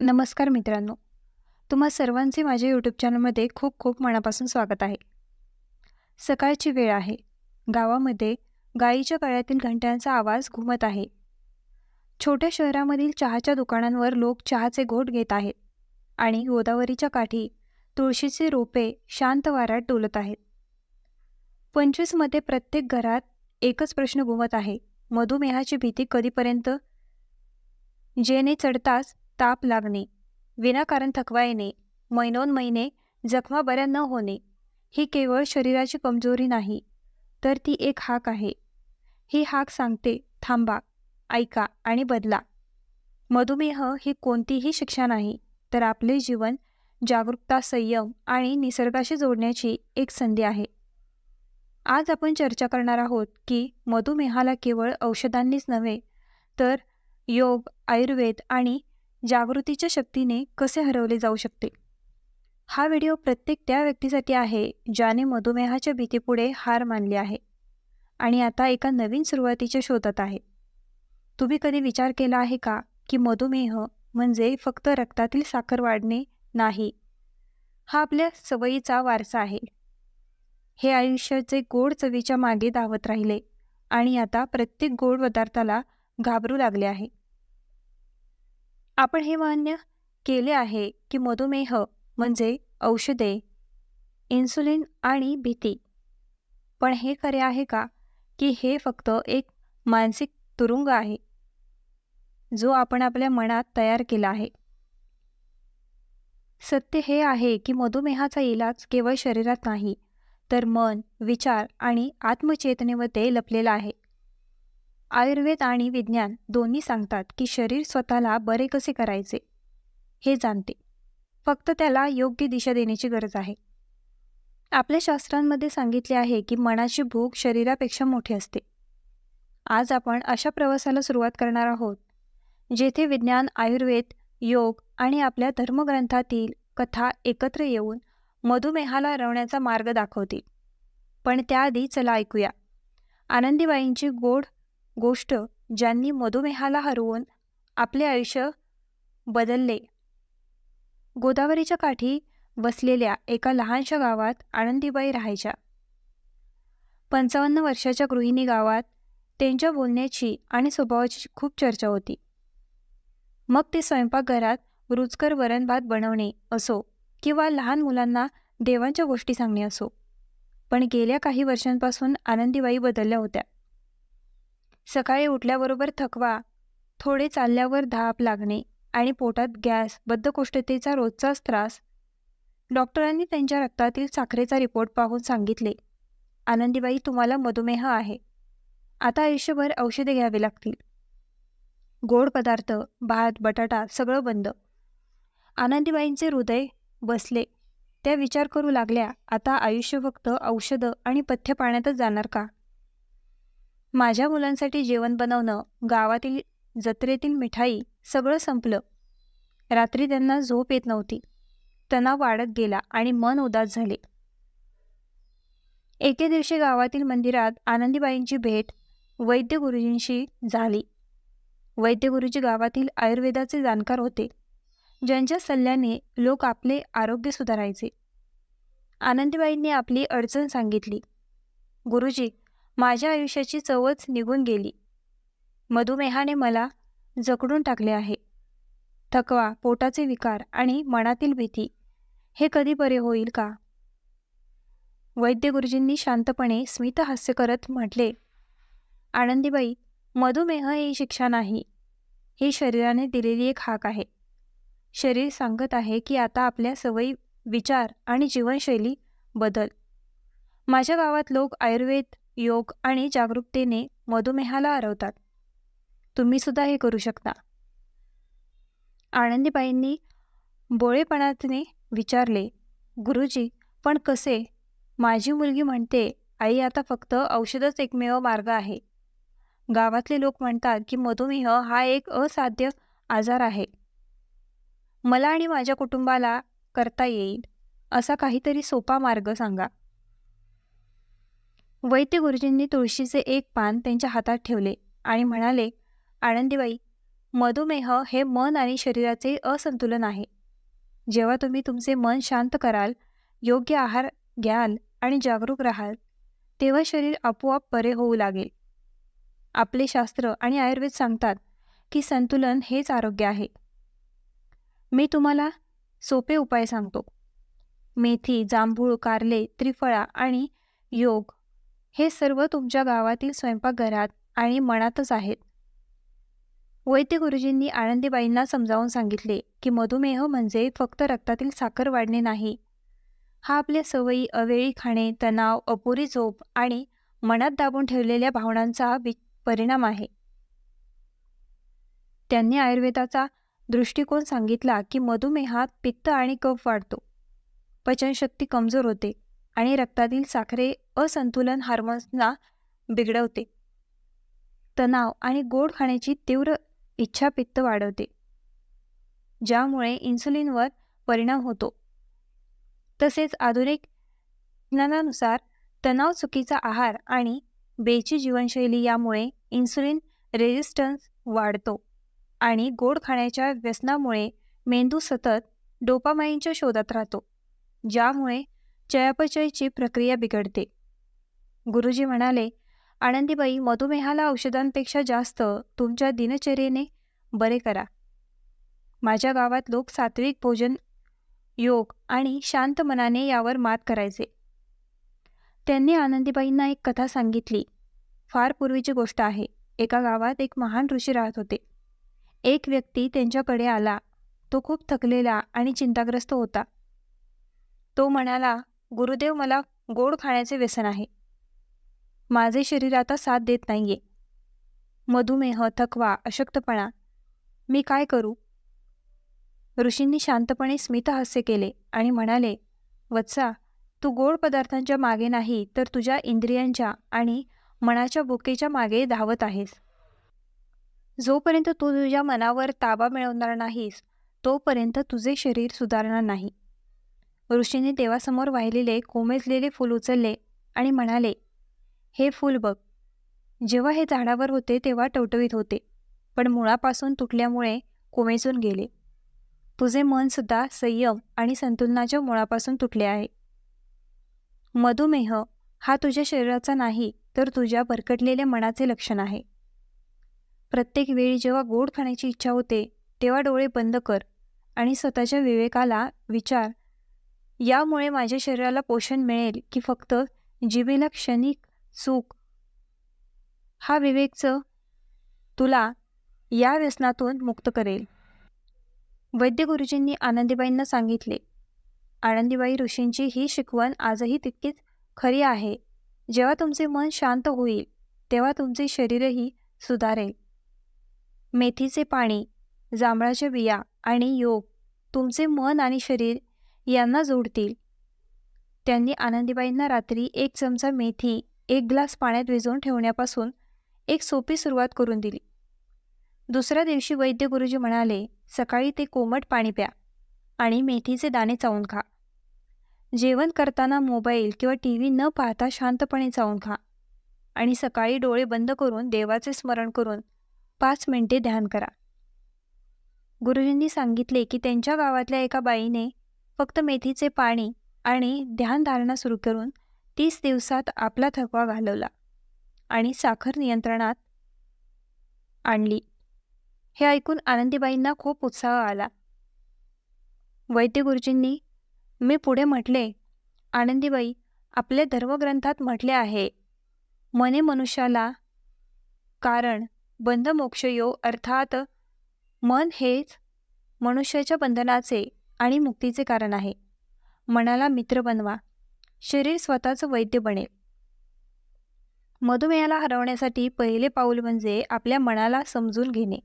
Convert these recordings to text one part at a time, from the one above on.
नमस्कार मित्रांनो. तुम्हा सर्वांचे माझ्या यूट्यूब चॅनलमध्ये खूप खूप मनापासून स्वागत आहे. सकाळची वेळ आहे. गावामध्ये गायीच्या गळ्यातील घंट्यांचा आवाज घुमत आहे. छोट्या शहरामधील चहाच्या दुकानांवर लोक चहाचे घोट घेत आहेत आणि गोदावरीच्या काठी तुळशीचे रोपे शांत वाऱ्यात डोलत आहेत. पंचवीसमध्ये प्रत्येक घरात एकच प्रश्न घुमत आहे. मधुमेहाची भीती कधीपर्यंत? जेने चढताच ताप लागणे विनाकारण थकवा येणे महिनोन महिने जखमा बऱ्या न होणे ही केवळ शरीराची कमजोरी नाही तर ती एक हाक आहे. ही हाक सांगते थांबा ऐका आणि बदला. मधुमेह ही कोणतीही शिक्षा नाही तर आपले जीवन जागरूकता संयम आणि निसर्गाशी जोडण्याची एक संधी आहे. आज आपण चर्चा करणार आहोत की मधुमेहाला केवळ औषधांनीच नव्हे तर योग आयुर्वेद आणि जागृतीच्या शक्तीने कसे हरवले जाऊ शकते? हा व्हिडिओ प्रत्येक त्या व्यक्तीसाठी आहे ज्याने मधुमेहाच्या भीतीपुढे हार मानली आहे आणि आता एका नवीन सुरुवातीच्या शोधात आहे. तुम्ही कधी विचार केला आहे का की मधुमेह म्हणजे फक्त रक्तातील साखर वाढणे नाही? हा आपल्या सवयीचा वारसा आहे. हे आयुष्याचे गोड चवीच्या मागे धावत राहिले आणि आता प्रत्येक गोड पदार्थाला घाबरू लागले आहे. आपण हे मान्य केले आहे की मधुमेह म्हणजे औषधे इन्सुलिन आणि भीती. पण हे खरे आहे का की हे फक्त एक मानसिक तुरुंग आहे जो आपण आपल्या मनात तयार केला आहे? सत्य हे आहे की मधुमेहाचा इलाज केवळ शरीरात नाही तर मन विचार आणि आत्मचेतनेमध्ये लपलेला आहे. आयुर्वेद आणि विज्ञान दोन्ही सांगतात की शरीर स्वतःला बरे कसे करायचे हे जाणते. फक्त त्याला योग्य दिशा देण्याची गरज आहे. आपल्या शास्त्रांमध्ये सांगितले आहे की मनाची भूक शरीरापेक्षा मोठी असते. आज आपण अशा प्रवासाला सुरुवात करणार आहोत जेथे विज्ञान आयुर्वेद योग आणि आपल्या धर्मग्रंथातील कथा एकत्र येऊन मधुमेहाला रवण्याचा मार्ग दाखवतील. पण त्याआधी चला ऐकूया. आनंदीबाईंची गोड गोष्ट ज्यांनी मधुमेहाला हरवून आपले आयुष्य बदलले. गोदावरीच्या काठी वसलेल्या एका लहानशा गावात आनंदीबाई राहायच्या. पंचावन्न वर्षाच्या गृहिणी गावात त्यांच्या बोलण्याची आणि स्वभावाची खूप चर्चा होती. मग ते स्वयंपाकघरात रुचकर वरण भात बनवणे असो किंवा लहान मुलांना देवांच्या गोष्टी सांगणे असो. पण गेल्या काही वर्षांपासून आनंदीबाई बदलल्या होत्या. सकाळी उठल्याबरोबर थकवा थोडे चालल्यावर धाप लागणे आणि पोटात गॅस बद्धकोष्ठतेचा रोजचाच त्रास. डॉक्टरांनी त्यांच्या रक्तातील साखरेचा रिपोर्ट पाहून सांगितले आनंदीबाई तुम्हाला मधुमेह आहे. आता आयुष्यभर औषधे घ्यावी लागतील. गोड पदार्थ भात बटाटा सगळं बंद. आनंदीबाईंचे हृदय बसले. त्या विचार करू लागल्या आता आयुष्य फक्त औषधं आणि पथ्य पाण्यातच जाणार का? माझ्या मुलांसाठी जेवण बनवणं गावातील जत्रेतील मिठाई सगळं संपलं. रात्री त्यांना झोप येत नव्हती. तणाव वाढत गेला आणि मन उदास झाले. एके दिवशी गावातील मंदिरात आनंदीबाईंची भेट वैद्य गुरुजींशी झाली. वैद्य गुरुजी गावातील आयुर्वेदाचे जाणकार होते. ज्यांच्या सल्ल्याने लोक आपले आरोग्य सुधारायचे. आनंदीबाईंनी आपली अडचण सांगितली. गुरुजी माझ्या आयुष्याची चवच निघून गेली. मधुमेहाने मला जकडून टाकले आहे. थकवा पोटाचे विकार आणि मनातील भीती हे कधी बरे होईल का? वैद्य गुरुजींनी शांतपणे स्मितहास्य करत म्हटले आनंदीबाई मधुमेह ही शिक्षा नाही. ही शरीराने दिलेली एक हाक आहे. शरीर सांगत आहे की आता आपल्या सवयी विचार आणि जीवनशैली बदल. माझ्या गावात लोक आयुर्वेद योग आणि जागरूकतेने मधुमेहाला हरवतात. तुम्ही सुद्धा हे करू शकता. आनंदीबाईंनी बोळेपणाने विचारले गुरुजी पण कसे? माझी मुलगी म्हणते आई आता फक्त औषधच एकमेव मार्ग आहे. गावातले लोक म्हणतात की मधुमेह हा एक असाध्य आजार आहे. मला आणि माझ्या कुटुंबाला करता येईल. असा काहीतरी सोपा मार्ग सांगा. वैद्य गुरुजींनी तुळशीचे एक पान त्यांच्या हातात ठेवले आणि म्हणाले आनंदीबाई मधुमेह हे मन आणि शरीराचे असंतुलन आहे. जेव्हा तुम्ही तुमचे मन शांत कराल योग्य आहार घ्याल आणि जागरूक राहाल तेव्हा शरीर आपोआप बरे होऊ लागेल. आपले शास्त्र आणि आयुर्वेद सांगतात की संतुलन हेच आरोग्य आहे. मी तुम्हाला सोपे उपाय सांगतो. मेथी जांभूळ कारले त्रिफळा आणि योग हे सर्व तुमच्या गावातील स्वयंपाकघरात आणि मनातच आहेत. वैद्य गुरुजींनी आनंदीबाईंना समजावून सांगितले की मधुमेह म्हणजे फक्त रक्तातील साखर वाढणे नाही. हा आपल्या सवयी अवेळी खाणे तणाव अपुरी झोप आणि मनात दाबून ठेवलेल्या भावनांचा परिणाम आहे. त्यांनी आयुर्वेदाचा दृष्टिकोन सांगितला की मधुमेहात पित्त आणि कफ वाढतो. पचनशक्ती कमजोर होते. आणि रक्तातील साखरे असंतुलन हार्मोन्सना बिघडवते. तणाव आणि गोड खाण्याची तीव्र इच्छा पित्त वाढवते. ज्यामुळे इन्सुलिनवर परिणाम होतो. तसेच आधुनिक ज्ञानानुसार तणाव चुकीचा आहार आणि बेची जीवनशैली यामुळे इन्सुलिन रेजिस्टन्स वाढतो आणि गोड खाण्याच्या व्यसनामुळे मेंदू सतत डोपामाईनच्या शोधात राहतो. ज्यामुळे चयापचयची प्रक्रिया बिघडते. गुरुजी म्हणाले आनंदीबाई मधुमेहाला औषधांपेक्षा जास्त तुमच्या दिनचर्येने बरे करा. माझ्या गावात लोक सात्विक भोजन योग आणि शांत मनाने यावर मात करायचे. त्यांनी आनंदीबाईंना एक कथा सांगितली. फार पूर्वीची गोष्ट आहे. एका गावात एक महान ऋषी राहत होते. एक व्यक्ती त्यांच्याकडे आला. तो खूप थकलेला आणि चिंताग्रस्त होता. तो म्हणाला गुरुदेव मला गोड खाण्याचे व्यसन आहे. माझे शरीर आता साथ देत नाहीये. मधुमेह थकवा अशक्तपणा. मी काय करू? ऋषींनी शांतपणे स्मितहास्य केले आणि म्हणाले वत्सा तू गोड पदार्थांच्या मागे नाही तर तुझ्या इंद्रियांच्या आणि मनाच्या भुकेच्या मागे धावत आहेस. जोपर्यंत तू तुझ्या मनावर ताबा मिळवणार नाहीस तोपर्यंत तुझे शरीर सुधारणार नाही. ऋषीने देवासमोर वाहिलेले कोमेजलेले फूल उचलले आणि म्हणाले हे फूल बघ जेव्हा हे झाडावर होते तेव्हा टवटवीत होते पण मुळापासून तुटल्यामुळे कोमेजून गेले. तुझे मनसुद्धा संयम आणि संतुलनाच्या मुळापासून तुटले आहे. मधुमेह हा तुझ्या शरीराचा नाही तर तुझ्या भरकटलेल्या मनाचे लक्षण आहे. प्रत्येक वेळी जेव्हा गोड खाण्याची इच्छा होते तेव्हा डोळे बंद कर आणि स्वतःच्या विवेकाला विचार यामुळे माझ्या शरीराला पोषण मिळेल की फक्त जीवेला क्षणिक सुख. हा विवेकचं तुला या व्यसनातून मुक्त करेल. वैद्य गुरुजींनी आनंदीबाईंना सांगितले आनंदीबाई ऋषींची ही शिकवण आजही तितकीच खरी आहे. जेव्हा तुमचे मन शांत होईल तेव्हा तुमचे शरीरही सुधारेल. मेथीचे पाणी जांभळाच्या बिया आणि योग तुमचे मन आणि शरीर यांना जोडतील. त्यांनी आनंदीबाईंना रात्री एक चमचा मेथी एक ग्लास पाण्यात भिजवून ठेवण्यापासून एक सोपी सुरुवात करून दिली. दुसऱ्या दिवशी वैद्य गुरुजी म्हणाले सकाळी ते कोमट पाणी प्या आणि मेथीचे दाणे चावून खा. जेवण करताना मोबाईल किंवा टी व्ही न पाहता शांतपणे चावून खा आणि सकाळी डोळे बंद करून देवाचे स्मरण करून पाच मिनिटे ध्यान करा. गुरुजींनी सांगितले की त्यांच्या गावातल्या एका बाईने फक्त मेथीचे पाणी आणि ध्यानधारणा सुरू करून तीस दिवसात आपला थकवा घालवला आणि साखर नियंत्रणात आणली. हे ऐकून आनंदीबाईंना खूप उत्साह आला. वैद्य गुरुजींनी मी पुढे म्हटले आनंदीबाई आपल्या धर्मग्रंथात म्हटले आहे मने मनुष्याला कारण बंधमोक्षयो अर्थात मन हेच मनुष्याच्या बंधनाचे आणि मुक्तीचे कारण आहे. मनाला मित्र बनवा. शरीर स्वतःचं वैद्य बनेल. मधुमेहाला हरवण्यासाठी पहिले पाऊल म्हणजे आपल्या मनाला समजून घेणे.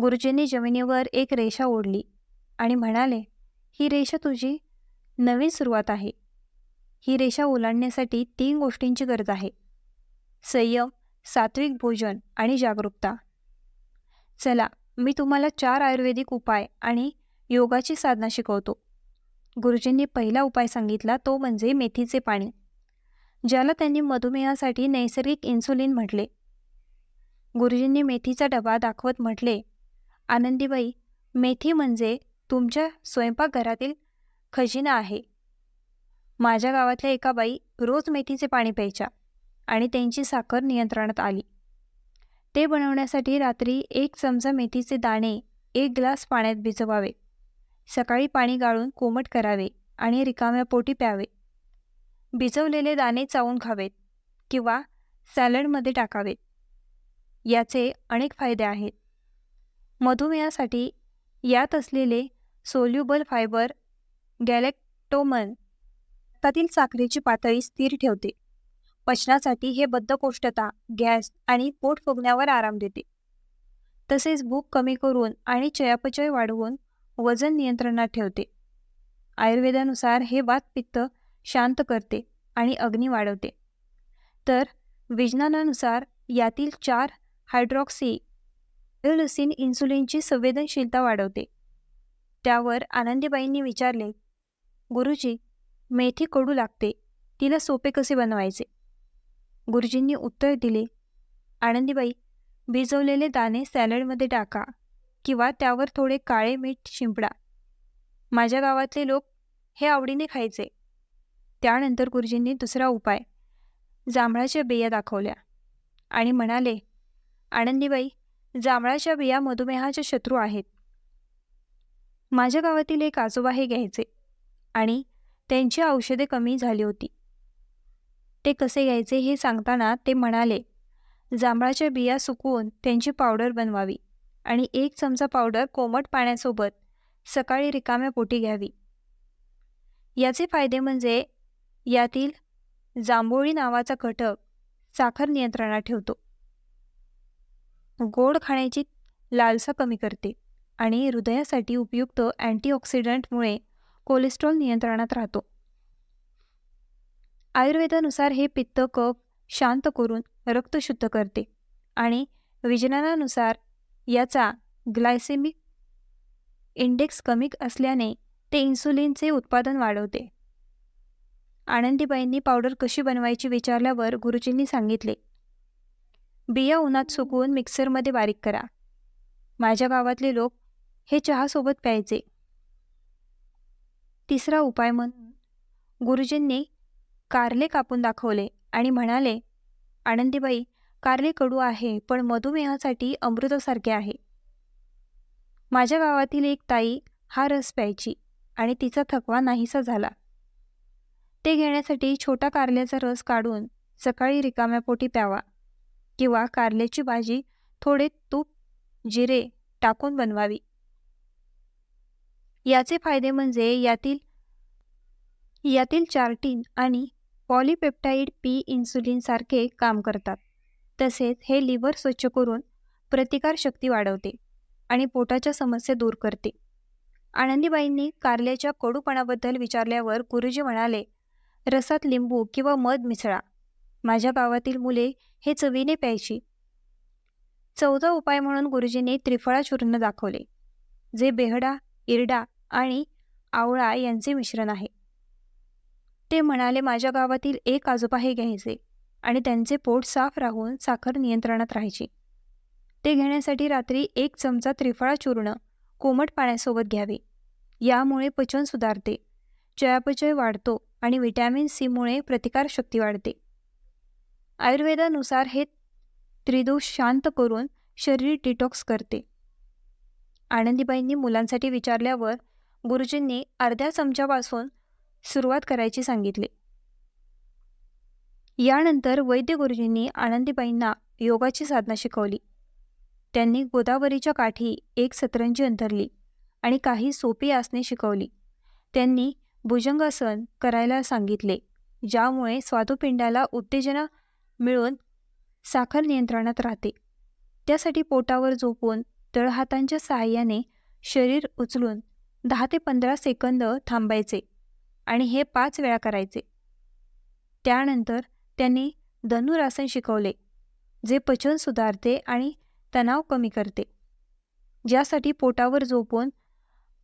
गुरुजींनी जमिनीवर एक रेषा ओढली आणि म्हणाले ही रेषा तुझी नवीन सुरुवात आहे. ही रेषा ओलांडण्यासाठी तीन गोष्टींची गरज आहे. संयम सात्विक भोजन आणि जागरूकता. चला मी तुम्हाला चार आयुर्वेदिक उपाय आणि योगाची साधना शिकवतो. गुरुजींनी पहिला उपाय सांगितला तो म्हणजे मेथीचे पाणी ज्याला त्यांनी मधुमेहासाठी नैसर्गिक इन्सुलिन म्हटले. गुरुजींनी मेथीचा डबा दाखवत म्हटले आनंदीबाई मेथी म्हणजे तुमच्या स्वयंपाकघरातील खजिना आहे. माझ्या गावातल्या एका बाई रोज मेथीचे पाणी प्यायच्या आणि त्यांची साखर नियंत्रणात आली. ते बनवण्यासाठी रात्री एक चमचा मेथीचे दाणे एक ग्लास पाण्यात भिजवावे. सकाळी पाणी गाळून कोमट करावे आणि रिकाम्या पोटी प्यावे. भिजवलेले दाणे चावून खावेत किंवा सॅलडमध्ये टाकावेत. याचे अनेक फायदे आहेत. मधुमेहासाठी यात असलेले सोल्युबल फायबर गॅलेक्टोमन रक्तातील साखरेची पातळी स्थिर ठेवते. पचनासाठी हे बद्धकोष्ठता गॅस आणि पोट फुगण्यावर आराम देते. तसेच भूक कमी करून आणि चयापचय वाढवून वजन नियंत्रणात ठेवते. आयुर्वेदानुसार हे वातपित्त शांत करते आणि अग्नी वाढवते. तर विज्ञानानुसार यातील चार हायड्रॉक्सी एलसिन इन्सुलिनची संवेदनशीलता वाढवते. त्यावर आनंदीबाईंनी विचारले गुरुजी मेथी कडू लागते तिला सोपे कसे बनवायचे? गुरुजींनी उत्तर दिले आनंदीबाई भिजवलेले दाणे सॅलडमध्ये टाका किंवा त्यावर थोडे काळे मीठ शिंपडा. माझ्या गावातले लोक हे आवडीने खायचे. त्यानंतर गुरुजींनी दुसरा उपाय. जांभळाच्या बिया दाखवल्या. आणि म्हणाले आनंदीबाई जांभळाच्या बिया मधुमेहाचे शत्रू आहेत. माझ्या गावातील एक आजोबा हे घ्यायचे आणि त्यांची औषधे कमी झाली होती. ते कसे घ्यायचे हे सांगताना ते म्हणाले जांभळाच्या बिया सुकवून त्यांची पावडर बनवावी. आणि एक चमचा पावडर कोमट पाण्यासोबत सकाळी रिकाम्या पोटी घ्यावी. याचे फायदे म्हणजे यातील जांभोळी नावाचा घटक साखर नियंत्रणात ठेवतो. गोड खाण्याची लालसा कमी करते आणि हृदयासाठी उपयुक्त अँटीऑक्सिडंटमुळे कोलेस्ट्रॉल नियंत्रणात राहतो. आयुर्वेदानुसार हे पित्त कफ शांत करून रक्त शुद्ध करते आणि विज्ञानानुसार याचा ग्लायसेमिक इंडेक्स कमी असल्याने ते इन्सुलिनचे उत्पादन वाढवते. आनंदीबाईंनी पावडर कशी बनवायची विचारल्यावर गुरुजींनी सांगितले बिया उन्हात सुकवून मिक्सरमध्ये बारीक करा. माझ्या गावातले लोक हे चहासोबत प्यायचे. तिसरा उपाय म्हणून गुरुजींनी कारले कापून दाखवले आणि म्हणाले आनंदीबाई कारले कडू आहे पण मधुमेहासाठी अमृतासारखे आहे. माझ्या गावातील एक ताई हा रस प्यायची आणि तिचा थकवा नाहीसा झाला. ते घेण्यासाठी छोटा कारल्याचा रस काढून सकाळी रिकाम्या पोटी प्यावा किंवा कारल्याची भाजी थोडे तूप जिरे टाकून बनवावी. याचे फायदे म्हणजे यातील यातील चार्टिन आणि पॉलिपेप्टाईड पी इन्सुलिनसारखे काम करतात. तसेच हे लिव्हर स्वच्छ करून प्रतिकारशक्ती वाढवते आणि पोटाच्या समस्या दूर करते. आनंदीबाईंनी कारल्याच्या कडूपणाबद्दल विचारल्यावर गुरुजी म्हणाले रसात लिंबू किंवा मध मिसळा. माझ्या गावातील मुले हे चवीने प्यायची. चौदा उपाय म्हणून गुरुजींनी त्रिफळा चूर्ण दाखवले जे बेहडा इरडा आणि आवळा यांचे मिश्रण आहे. ते म्हणाले माझ्या गावातील एक आजोबा हे घ्यायचे. आणि त्यांचे पोट साफ राहून साखर नियंत्रणात राहायची. ते घेण्यासाठी रात्री एक चमचा त्रिफळा चूर्ण कोमट पाण्यासोबत घ्यावे. यामुळे पचन सुधारते. चयापचय वाढतो आणि व्हिटॅमिन सीमुळे प्रतिकारशक्ती वाढते. आयुर्वेदानुसार हे त्रिदोष शांत करून शरीर डिटॉक्स करते. आनंदीबाईंनी मुलांसाठी विचारल्यावर गुरुजींनी अर्ध्या चमच्यापासून सुरुवात करायची सांगितले. यानंतर वैद्य गुरुजींनी आनंदीबाईंना योगाची साधना शिकवली. त्यांनी गोदावरीच्या काठी एक सतरंजी अंतरली आणि काही सोपी आसने शिकवली. त्यांनी भुजंगासन करायला सांगितले ज्यामुळे स्वादुपिंडाला उत्तेजना मिळून साखर नियंत्रणात राहते. त्यासाठी पोटावर झोपून तळहातांच्या सहाय्याने शरीर उचलून दहा ते पंधरा सेकंद थांबायचे आणि हे पाच वेळा करायचे. त्यानंतर त्यांनी धनुरासन शिकवले जे पचन सुधारते आणि तणाव कमी करते. ज्यासाठी पोटावर झोपून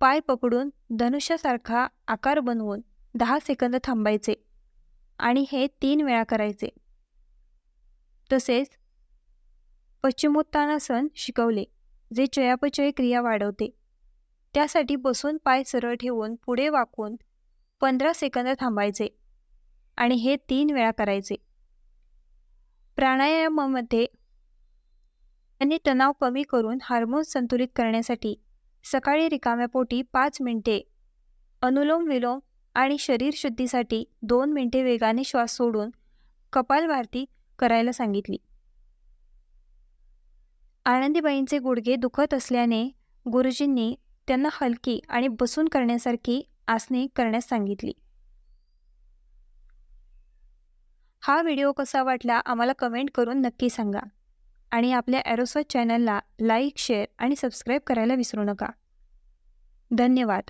पाय पकडून धनुष्यासारखा आकार बनवून दहा सेकंद थांबायचे आणि हे तीन वेळा करायचे. तसेच पश्चिमोत्तानासन शिकवले जे चयापचय क्रिया वाढवते. त्यासाठी बसून पाय सरळ ठेवून पुढे वाकून पंधरा सेकंद थांबायचे. आणि हे तीन वेळा करायचे. प्राणायामामध्ये त्यांनी तणाव कमी करून हार्मोन संतुलित करण्यासाठी सकाळी रिकाम्या पोटी पाच मिनिटे अनुलोम विलोम आणि शरीर शुद्धीसाठी दोन मिनिटे वेगाने श्वास सोडून कपालभारती करायला सांगितली. आनंदीबाईंचे गुडघे दुखत असल्याने गुरुजींनी त्यांना हलकी आणि बसून करण्यासारखी आसने करण्यास सांगितली. हा व्हिडिओ कसा वाटला आम्हाला कमेंट करून नक्की सांगा. आणि आपल्या ॲरोस्वत चॅनलला लाईक शेअर आणि सबस्क्राईब करायला विसरू नका. धन्यवाद.